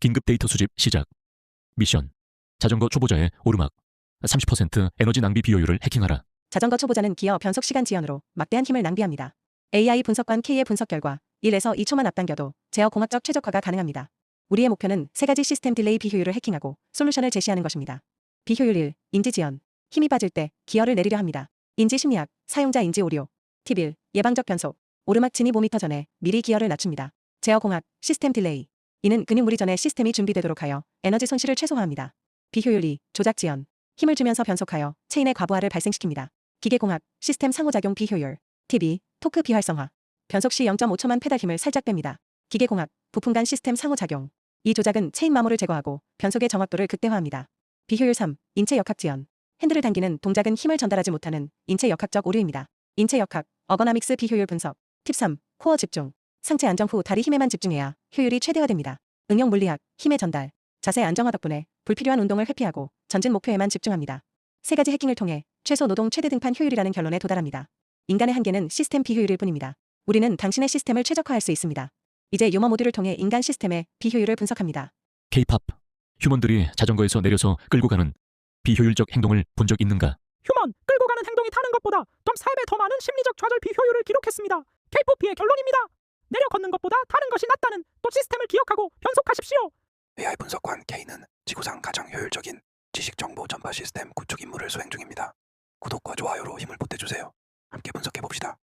긴급 데이터 수집 시작. 미션. 자전거 초보자의 오르막. 30% 에너지 낭비 비효율을 해킹하라. 자전거 초보자는 기어 변속 시간 지연으로 막대한 힘을 낭비합니다. AI 분석관 K의 분석 결과 1에서 2초만 앞당겨도 제어 공학적 최적화가 가능합니다. 우리의 목표는 세 가지 시스템 딜레이 비효율을 해킹하고 솔루션을 제시하는 것입니다. 비효율 1. 인지 지연. 힘이 빠질 때 기어를 내리려 합니다. 인지 심리학. 사용자 인지 오류. 팁 1. 예방적 변속. 오르막 진입 5m 전에 미리 기어를 낮춥니다. 제어 공학. 시스템 딜레이. 이는 근육 무리 전에 시스템이 준비되도록 하여 에너지 손실을 최소화합니다. 비효율 2. 조작 지연. 힘을 주면서 변속하여 체인의 과부하를 발생시킵니다. 기계공학, 시스템 상호작용 비효율. TV, 토크 비활성화. 변속 시 0.5초만 페달 힘을 살짝 뺍니다. 기계공학, 부품 간 시스템 상호작용. 이 조작은 체인 마모를 제거하고 변속의 정확도를 극대화합니다. 비효율 3. 인체 역학 지연. 핸들을 당기는 동작은 힘을 전달하지 못하는 인체 역학적 오류입니다. 인체 역학, 어거나믹스 비효율 분석. 팁 3. 코어 집중. 상체 안정 후 다리 힘에만 집중해야 효율이 최대화됩니다. 응용 물리학, 힘의 전달. 자세 안정화 덕분에 불필요한 운동을 회피하고 전진 목표에만 집중합니다. 세 가지 해킹을 통해 최소 노동 최대 등판 효율이라는 결론에 도달합니다. 인간의 한계는 시스템 비효율일 뿐입니다. 우리는 당신의 시스템을 최적화할 수 있습니다. 이제 유머 모듈을 통해 인간 시스템의 비효율을 분석합니다. K-팝. 휴먼들이 자전거에서 내려서 끌고 가는 비효율적 행동을 본 적 있는가? 휴먼 끌고 가는 행동이 타는 것보다 좀 3배 더 많은 심리적 좌절 비효율을 기록했습니다. K-POP의 결론입니다. 내려 걷는 것보다 타는 것이 낫다는 또 시스템을 기억하고 변속하십시오. AI 분석관 K는 지구상 가장 효율적인 지식 정보 전파 시스템 구축 임무를 수행 중입니다. 구독과 좋아요로 힘을 보태주세요. 함께 분석해 봅시다.